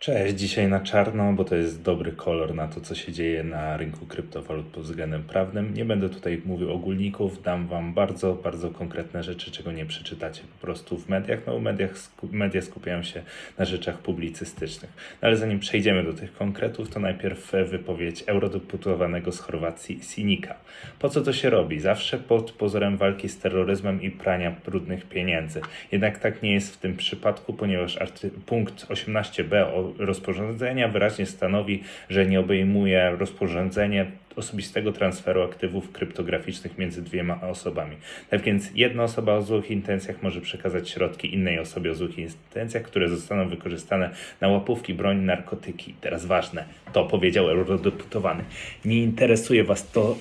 Cześć, dzisiaj na czarno, bo to jest dobry kolor na to, co się dzieje na rynku kryptowalut pod względem prawnym. Nie będę tutaj mówił ogólników, dam Wam bardzo, bardzo konkretne rzeczy, czego nie przeczytacie po prostu w mediach. No, mediach media skupiają się na rzeczach publicystycznych. No, ale zanim przejdziemy do tych konkretów, to najpierw wypowiedź eurodeputowanego z Chorwacji Sinika. Po co to się robi? Zawsze pod pozorem walki z terroryzmem i prania brudnych pieniędzy. Jednak tak nie jest w tym przypadku, ponieważ punkt 18b o rozporządzenia wyraźnie stanowi, że nie obejmuje rozporządzenie osobistego transferu aktywów kryptograficznych między dwiema osobami. Tak więc jedna osoba o złych intencjach może przekazać środki innej osobie o złych intencjach, które zostaną wykorzystane na łapówki, broń, narkotyki. Teraz ważne, to powiedział eurodeputowany. Nie interesuje Was to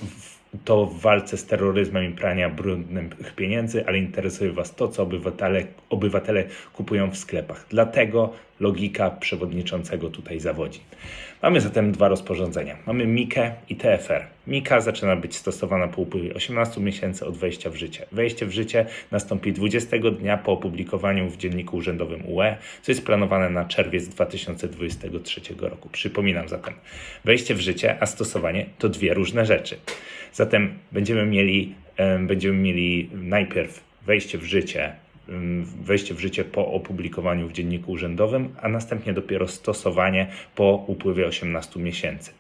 to w walce z terroryzmem i prania brudnych pieniędzy, ale interesuje Was to, co obywatele, obywatele kupują w sklepach. Dlatego logika przewodniczącego tutaj zawodzi. Mamy zatem dwa rozporządzenia. Mamy MIKE i TFR. MIKA zaczyna być stosowana po upływie 18 miesięcy od wejścia w życie. Wejście w życie nastąpi 20 dnia po opublikowaniu w Dzienniku Urzędowym UE, co jest planowane na czerwiec 2023 roku. Przypominam zatem, wejście w życie, a stosowanie to dwie różne rzeczy. Zatem będziemy mieli, em, będziemy mieli najpierw wejście w życie, wejście w życie po opublikowaniu w Dzienniku Urzędowym, a następnie dopiero stosowanie po upływie 18 miesięcy.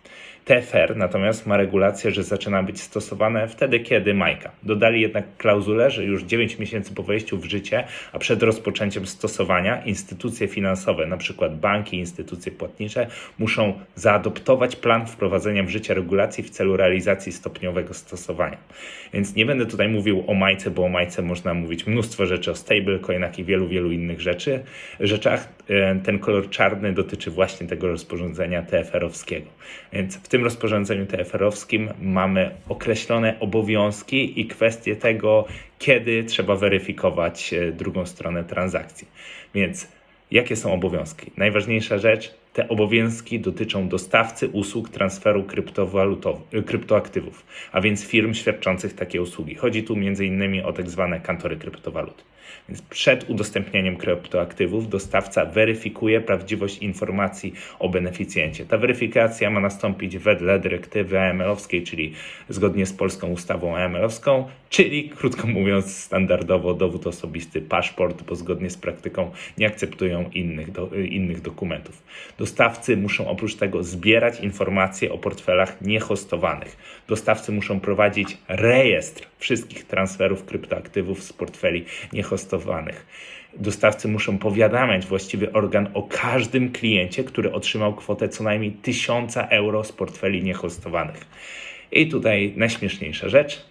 TFR natomiast ma regulację, że zaczyna być stosowane wtedy, kiedy Majka. Dodali jednak klauzulę, że już 9 miesięcy po wejściu w życie, a przed rozpoczęciem stosowania instytucje finansowe, np. banki, instytucje płatnicze, muszą zaadoptować plan wprowadzenia w życie regulacji w celu realizacji stopniowego stosowania. Więc nie będę tutaj mówił o Majce, bo o Majce można mówić mnóstwo rzeczy, o stablecoinach i wielu, wielu innych rzeczy, rzeczach. E, Ten kolor czarny dotyczy właśnie tego rozporządzenia TFR-owskiego. Więc w tym rozporządzeniu TFR-owskim mamy określone obowiązki i kwestie tego, kiedy trzeba weryfikować e, drugą stronę transakcji. Więc jakie są obowiązki? Najważniejsza rzecz, te obowiązki dotyczą dostawcy usług transferu kryptowalutow- kryptoaktywów, a więc firm świadczących takie usługi. Chodzi tu m.in. o tak zwane kantory kryptowalut. Więc przed udostępnieniem kryptoaktywów dostawca weryfikuje prawdziwość informacji o beneficjencie. Ta weryfikacja ma nastąpić wedle dyrektywy AML-owskiej, czyli zgodnie z polską ustawą AML-owską, czyli krótko mówiąc standardowo dowód osobisty, paszport, bo zgodnie z praktyką nie akceptują innych, do, innych dokumentów. Dostawcy muszą oprócz tego zbierać informacje o portfelach niehostowanych. Dostawcy muszą prowadzić rejestr wszystkich transferów kryptoaktywów z portfeli niehostowanych. Dostawcy muszą powiadamiać właściwy organ o każdym kliencie, który otrzymał kwotę co najmniej 1000 euro z portfeli niehostowanych. I tutaj najśmieszniejsza rzecz.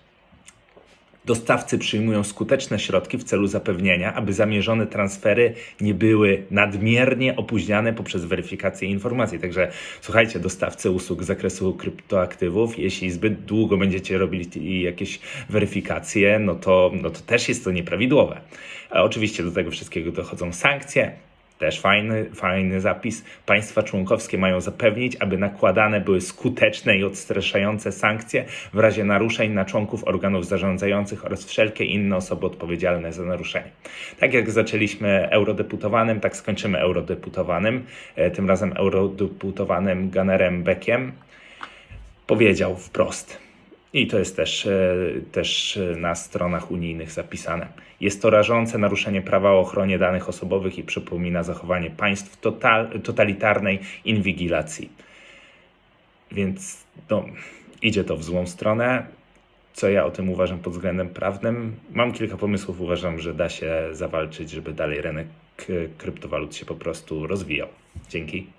Dostawcy przyjmują skuteczne środki w celu zapewnienia, aby zamierzone transfery nie były nadmiernie opóźniane poprzez weryfikację informacji. Także słuchajcie, dostawcy usług z zakresu kryptoaktywów, jeśli zbyt długo będziecie robili jakieś weryfikacje, no to, no to też jest to nieprawidłowe. A oczywiście do tego wszystkiego dochodzą sankcje. Też fajny, fajny zapis. Państwa członkowskie mają zapewnić, aby nakładane były skuteczne i odstraszające sankcje w razie naruszeń na członków organów zarządzających oraz wszelkie inne osoby odpowiedzialne za naruszenie. Tak jak zaczęliśmy eurodeputowanym, tak skończymy eurodeputowanym. E, Tym razem eurodeputowanym Gunnerem Beckiem powiedział wprost. I to jest też, e, też na stronach unijnych zapisane. Jest to rażące naruszenie prawa o ochronie danych osobowych i przypomina zachowanie państw total, totalitarnej inwigilacji. Więc no, idzie to w złą stronę. Co ja o tym uważam pod względem prawnym? Mam kilka pomysłów. Uważam, że da się zawalczyć, żeby dalej rynek e, kryptowalut się po prostu rozwijał. Dzięki.